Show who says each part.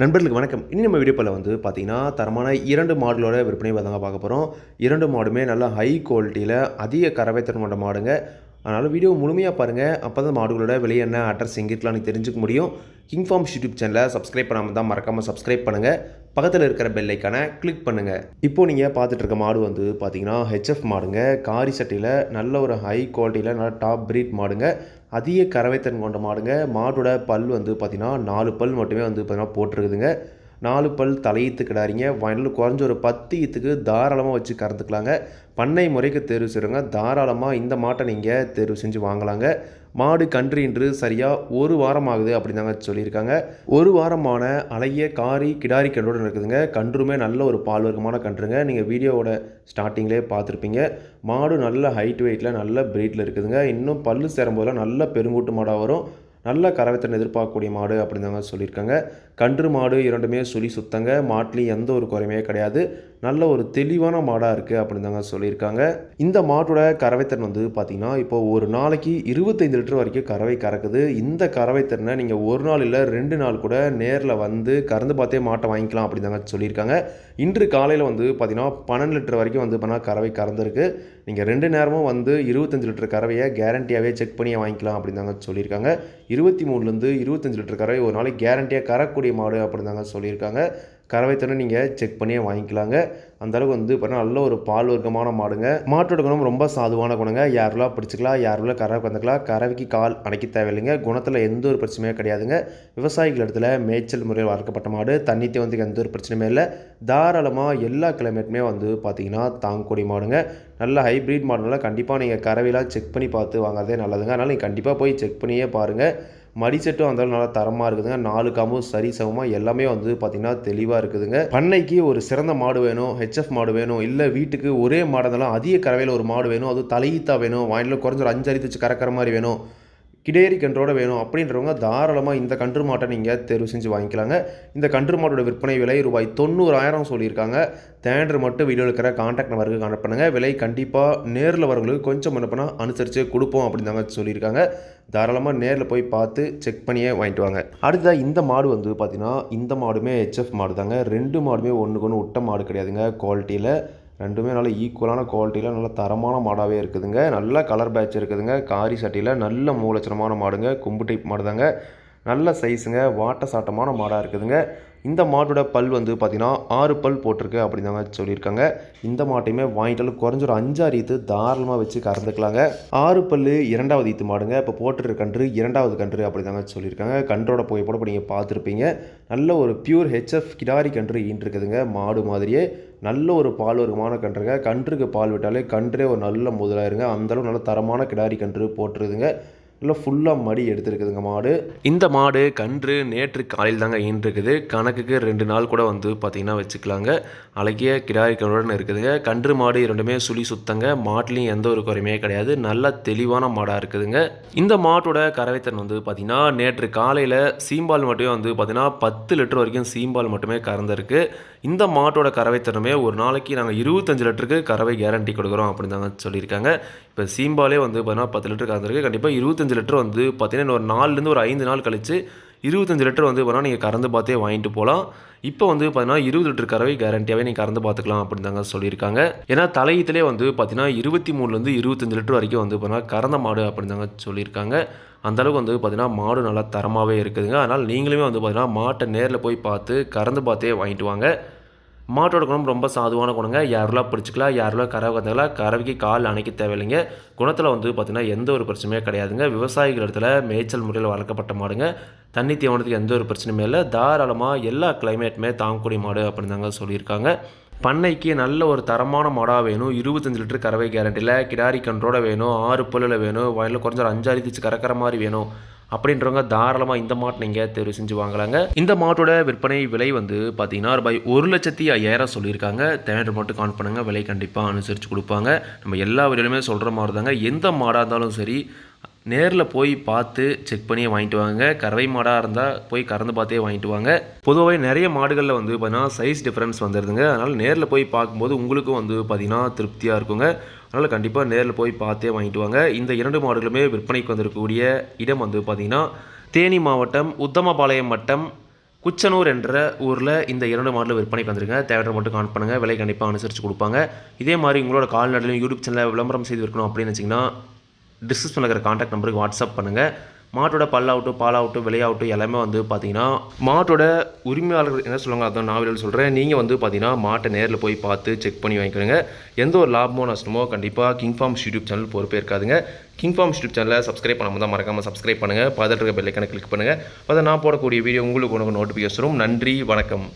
Speaker 1: நண்பர்களுக்கு வணக்கம். இனி நம்ம வீடியோவில் வந்து பார்த்தீங்கன்னா தரமான இரண்டு மாடுகளோட விற்பனை தாங்க பார்க்க போகிறோம் இரண்டு மாடுமே நல்லா ஹை குவாலிட்டியில் அதிக கறவைத்திறன் கொண்ட மாடுங்க. அதனால் வீடியோ முழுமையாக பாருங்கள் அப்போ தான் மாடுகளோட விலை என்ன அட்ரஸ் எங்கே இருக்கலாம்னு தெரிஞ்சுக்க முடியும். கிங் ஃபார்ம்ஸ் யூடியூப் சேனலை சப்ஸ்கிரைப் பண்ணாமல் தான் மறக்காமல் சப்ஸ்கிரைப் பண்ணுங்கள் பக்கத்தில் இருக்கிற பெல்லைக்கான கிளிக் பண்ணுங்கள் இப்போது நீங்கள் பார்த்துட்டு இருக்க மாடு வந்து பார்த்தீங்கன்னா ஹெச்எஃப் மாடுங்க. காரி சட்டையில் நல்ல ஒரு ஹை குவாலிட்டியில் நல்ல டாப் பிரீட் மாடுங்க. அதிக கறவைத்தன் கொண்ட மாடுங்க. மாடோட பல் வந்து பார்த்திங்கன்னா நாலு பல் மட்டுமே வந்து பார்த்திங்கன்னா போட்டிருக்குதுங்க. நாலு பல் தலையீத்து கிடாரிங்க வயலில் குறைஞ்ச ஒரு பத்து ஈத்துக்கு தாராளமாக வச்சு கறந்துக்கலாங்க. பண்ணை முறைக்கு தேர்வு செய்கிறவங்க தாராளமாக இந்த மாட்டை நீங்கள் தேர்வு செஞ்சு வாங்கலாங்க. மாடு கன்று இன்று சரியாக ஒரு வாரம் ஆகுது அப்படின்னு தாங்க சொல்லியிருக்காங்க. ஒரு வாரமான அழகிய காரி கிடாரி கன்றுடன் இருக்குதுங்க. கன்றுமே நல்ல ஒரு பால் வர்க்கமான கன்றுங்க. நீங்கள் வீடியோவோட ஸ்டார்டிங்லேயே பார்த்துருப்பீங்க. மாடு நல்ல ஹைட் வெயிட்டில் நல்ல பிரீட்டில் இருக்குதுங்க. இன்னும் பல்லு சேரும்போதெல்லாம் நல்ல பெருங்கூட்டு மாடாக வரும். நல்ல கறவைத்தன் எதிர்பார்க்கக்கூடிய மாடு அப்படின்னு தாங்க சொல்லியிருக்காங்க. கன்று மாடு இரண்டுமே சுழி சுத்தங்க. மாட்டிலையும் எந்த ஒரு குறையுமே கிடையாது. நல்ல ஒரு தெளிவான மாடாக இருக்குது அப்படின்னு தாங்க சொல்லியிருக்காங்க. இந்த மாட்டோட கறவைத்திறன் வந்து பார்த்திங்கன்னா இப்போ ஒரு நாளைக்கு இருபத்தைந்து லிட்டர் வரைக்கும் கறவை கறக்குது. இந்த கறவைத்திறனை நீங்கள் ஒரு நாள் இல்லை ரெண்டு நாள் கூட நேரில் வந்து கறந்து பார்த்தே மாட்டை வாங்கிக்கலாம் அப்படின்னு தாங்க சொல்லியிருக்காங்க. இன்று காலையில் வந்து பார்த்திங்கன்னா பன்னெண்டு லிட்டர் வரைக்கும் வந்து பண்ணால் கறவை கறந்துருக்கு. நீங்கள் ரெண்டு நேரமும் வந்து இருபத்தஞ்சு லிட்டர் கறவையை கேரண்டியாகவே செக் பண்ணியே வாங்கிக்கலாம் அப்படின்னு தாங்க சொல்லியிருக்காங்க. இருபத்தி மூணுலேருந்து இருபத்தஞ்சு லிட்டர் கறவை ஒரு நாளைக்கு கேரண்டியாக கறக்கூடிய மாடு அப்படின்னு தாங்க சொல்லியிருக்காங்க. கறவை தண்ணி நீங்கள் செக் பண்ணியே வாங்கிக்கலாங்க. அந்தளவுக்கு வந்து பார்த்தீங்கன்னா நல்ல ஒரு பால் வர்க்கமான மாடுங்க. மாட்டோட குணம் ரொம்ப சாதுவான குணங்க. யாரெல்லாம் பிடிச்சிக்கலாம் யாரெல்லாம் கறவை கந்துக்கலாம் கறவைக்கு கால் அணைக்க தேவையில்லைங்க. குணத்தில் எந்த ஒரு பிரச்சனையும் கிடையாதுங்க. விவசாயிகள் இடத்துல மேய்ச்சல் முறையில் வளர்க்கப்பட்ட மாடு. தண்ணி தேவந்துக்கு எந்த ஒரு பிரச்சனையுமே இல்லை. தாராளமாக எல்லா கிளைமேட்டுமே வந்து பார்த்தீங்கன்னா தாங்கக்கூடிய மாடுங்க. நல்ல ஹைப்ரிட் மாடுனால கண்டிப்பாக நீங்கள் கறவையெல்லாம் செக் பண்ணி பார்த்து வாங்குறதே நல்லதுங்க. அதனால் நீங்கள் கண்டிப்பாக போய் செக் பண்ணியே பாருங்கள் மடி செட்டும் அந்த நல்லா தரமாக இருக்குதுங்க. நாலு காமும் சரி சமமாக எல்லாமே வந்து பார்த்திங்கன்னா தெளிவாக இருக்குதுங்க. பண்ணைக்கு ஒரு சிறந்த மாடு வேணும் ஹெச்எஃப் மாடு வேணும் இல்லை வீட்டுக்கு ஒரே மாடு இருந்தாலும் அதிக கறவையில் ஒரு மாடு வேணும் அது தலையீத்தா வேணும் வாயிலில் குறைஞ்ச ஒரு அஞ்சு அரித்து கறக்கிற மாதிரி வேணும். கிடேரி கன்றோட வேணும் அப்படின்றவங்க தாராளமாக இந்த கன்று மாட்டை நீங்கள் தேர்வு செஞ்சு வாங்கிக்கலாங்க. இந்த கன்று மாட்டோட விற்பனை விலை ரூபாய் தொண்ணூறாயிரம் சொல்லியிருக்காங்க. தேண்டர் மட்டும் வீடியோ இருக்கிற காண்டாக்ட் நம்பருக்கு கான்டாக்ட் பண்ணுங்கள் விலை கண்டிப்பாக நேரில் வரவங்களுக்கு கொஞ்சம் முன்ன அனுசரித்து கொடுப்போம் அப்படின்னு தாங்க சொல்லியிருக்காங்க. தாராளமாக நேரில் போய் பார்த்து செக் பண்ணியே வாங்கிட்டு வாங்க. அடுத்ததாக இந்த மாடு வந்து பார்த்திங்கன்னா இந்த மாடுமே ஹெச்எஃப் மாடு தாங்க ரெண்டு மாடுமே ஒன்றுக்கு ஒன்று விட்ட மாடு கிடையாதுங்க. குவாலிட்டியில் ரெண்டுமே நல்ல ஈக்குவலான குவாலிட்டியில் நல்ல தரமான மாடாகவே இருக்குதுங்க. நல்ல கலர் பேட்ச் இருக்குதுங்க. காரி சட்டியில் நல்ல மூலச்சனமான மாடுங்க. கும்பு டைப் மாடு தாங்க நல்ல சைஸுங்க வாட்ட சாட்டமான மாடாக இருக்குதுங்க. இந்த மாட்டோட பல் வந்து பார்த்திங்கன்னா ஆறு பல் போட்டிருக்கு அப்படின்னு தாங்க சொல்லியிருக்காங்க. இந்த மாட்டையுமே வாங்கிட்டாலும் குறைஞ்ச ஒரு அஞ்சாறு ஈத்து தாராளமாக வச்சு கறந்துக்கலாங்க. ஆறு பல் இரண்டாவது ஈத்து மாடுங்க. இப்போ போட்டுருக்க கன்று இரண்டாவது கன்று அப்படிதாங்க சொல்லியிருக்காங்க. கன்றோட புகைப்படம் இப்போ நீங்கள் பார்த்துருப்பீங்க. நல்ல ஒரு பியூர் ஹெச்எஃப் கிடாரி கன்று ஈன்ட்டுருக்குதுங்க மாடு மாதிரியே. நல்ல ஒரு பால் வருமான கன்றுங்க. கன்றுக்கு பால் விட்டாலே கன்றே ஒரு நல்ல முதலாயிருங்க அந்தளவு நல்ல தரமான கிடாரி கன்று போட்டுருதுங்க நல்லா ஃபுல்லாக மடி எடுத்துருக்குதுங்க மாடு. இந்த மாடு கன்று நேற்று காலையில் தாங்க ஈன்றிருக்குது கணக்குக்கு ரெண்டு நாள் கூட வந்து பார்த்திங்கன்னா வச்சுக்கலாங்க. அழகிய கிடாரி இருக்குதுங்க. கன்று மாடு இரண்டுமே சுழி சுத்தங்க. மாட்டிலையும் எந்த ஒரு குறையுமே கிடையாது. நல்ல தெளிவான மாடாக இருக்குதுங்க. இந்த மாட்டோட கறவைத்தன் வந்து பார்த்திங்கன்னா நேற்று காலையில் சீம்பால் மட்டுமே வந்து பார்த்திங்கன்னா பத்து லிட்டர் வரைக்கும் சீம்பால் மட்டுமே கறந்துருக்கு. இந்த மாட்டோட கறவைத்தனமே ஒரு நாளைக்கு நாங்கள் இருபத்தஞ்சு லிட்டருக்கு கறவை கேரண்டி கொடுக்குறோம் அப்படின்னு தாங்க சொல்லியிருக்காங்க. இப்போ சீம்பாலே வந்து பார்த்தீங்கன்னா பத்து லிட்டர் கறந்துருக்கு. கண்டிப்பாக இருபத்தஞ்சு லிட்டர் வந்து பார்த்தீங்கன்னா ஒரு நாலுலேருந்து ஒரு ஐந்து நாள் கழித்து இருபத்தஞ்சு லிட்டர் வந்து பார்த்தீங்கன்னா நீங்கள் கறந்து பார்த்தே வாங்கிட்டு போகலாம் இப்போ வந்து பார்த்தீங்கன்னா இருபது லிட்டர் கறவை கேரண்டியாகவே நீங்கள் கறந்து பார்த்துக்கலாம் அப்படின்னு தாங்க சொல்லியிருக்காங்க. ஏன்னா தலையத்திலே வந்து பார்த்தீங்கன்னா இருபத்தி மூணுலேருந்து இருபத்தஞ்சு லிட்டர் வரைக்கும் வந்து பார்த்தீங்கன்னா கறந்த மாடு அப்படின்னு தாங்க சொல்லியிருக்காங்க அந்தளவுக்கு வந்து பார்த்திங்கன்னா மாடு நல்லா தரமாகவே இருக்குதுங்க. அதனால் நீங்களுமே வந்து பார்த்திங்கன்னா மாட்டை நேரில் போய் பார்த்து கறந்து பார்த்தே வாங்கிட்டு வாங்க. மாட்டோட குணம் ரொம்ப சாதுவான குணங்க. யாரெல்லாம் பிடிச்சிக்கலாம் யாரெல்லாம் கறவை கற்றுக்கலாம் கறவைக்கு கால் அணைக்க தேவையில்லைங்க. குணத்தில் வந்து பார்த்திங்கன்னா எந்த ஒரு பிரச்சனையும் கிடையாதுங்க. விவசாயிகள் இடத்துல மேய்ச்சல் முறையில் வளர்க்கப்பட்ட மாடுங்க. தண்ணி தீவனத்துக்கு எந்த ஒரு பிரச்சனையுமே இல்லை. தாராளமாக எல்லா கிளைமேட்டுமே தாங்கக்கூடிய மாடு அப்படின்னு தாங்க சொல்லியிருக்காங்க. பண்ணைக்கு நல்ல ஒரு தரமான மாடாக வேணும். இருபத்தஞ்சு லிட்டர் கறவை கேரண்டியில் கிடாரி கன்றோட வேணும். ஆறு பல்லில் வேணும். வயலில் குறைஞ்ச ஒரு அஞ்சாறு தீச்சு கறக்கிற மாதிரி வேணும். அப்படின்றவங்க தாராளமாக இந்த மாட்டை நீங்கள் தேர்வு செஞ்சு வாங்கலாங்க இந்த மாட்டோட விற்பனை விலை வந்து பார்த்தீங்கன்னா ரூபாய் ஒரு லட்சத்தி ஐயாயிரம் சொல்லியிருக்காங்க. தேவையான மட்டும் கான் பண்ணுங்கள் விலை கண்டிப்பாக அனுசரித்து கொடுப்பாங்க. நம்ம எல்லா வழியிலுமே சொல்கிற மாதிரி தாங்க எந்த மாடாக இருந்தாலும் சரி நேரில் போய் பார்த்து செக் பண்ணியே வாங்கிட்டு வாங்க. கறவை மாடாக இருந்தால் போய் கறந்து பார்த்தே வாங்கிட்டு வாங்க. பொதுவாகவே நிறைய மாடுகளில் வந்து பார்த்தீங்கன்னா சைஸ் டிஃப்ரென்ஸ் வந்துடுதுங்க அதனால் நேரில் போய் பார்க்கும்போது உங்களுக்கும் வந்து பார்த்திங்கன்னா திருப்தியாக இருக்குங்க. அதனால் கண்டிப்பாக நேரில் போய் பார்த்தே வாங்கிட்டு வாங்க. இந்த இரண்டு மாடுகளுமே விற்பனைக்கு வந்திருக்கக்கூடிய இடம் வந்து பார்த்திங்கன்னா தேனி மாவட்டம் உத்தமபாளையம் வட்டம் குச்சனூர் என்ற ஊரில் இந்த இரண்டு மாடல் விற்பனைக்கு வந்துருங்க தேவையான மட்டும் கான் பண்ணுங்கள் விலை கண்டிப்பாக அனுசரித்து கொடுப்பாங்க. இதே மாதிரி உங்களோட கால்நடையிலும் யூடியூப் சேனலில் விளம்பரம் செய்து விற்கணும் அப்படின்னு வச்சிங்கன்னா டிஸ்கஸ் பண்ணுற காண்டாக்ட் நம்பருக்கு வாட்ஸ்அப் பண்ணுங்கள் மாட்டோட பல்லாகட்டும் பாலாகட்டும் விலையாகட்டும் எல்லாமே வந்து பார்த்தீங்கன்னா மாட்டோட உரிமையாளர்கள் என்ன சொல்லுவாங்க? அதான் நான் சொல்கிறேன் நீங்கள் வந்து பார்த்தீங்கன்னா மாட்டை நேரில் போய் பார்த்து செக் பண்ணி வாங்கிக்கிறங்க எந்த ஒரு லாபமோ நஷ்டமோ கண்டிப்பாக கிங் ஃபார்ம்ஸ் யூடியூப் சேனல் பொறுப்பே இருக்காதுங்க கிங் ஃபார்ம்ஸ் யூடியூப் சேனலை சப்ஸ்கிரைப் பண்ணாமல் தான் மறக்காமல் சப்ஸ்கிரைப் பண்ணுங்கள் பதில் இருக்க பெல்லைக்கான கிளிக் பண்ணுங்கள் அதை நான் போடக்கூடிய வீடியோ உங்களுக்கு உனக்கு நோட்டிஃபிகேஷன் நன்றி வணக்கம்.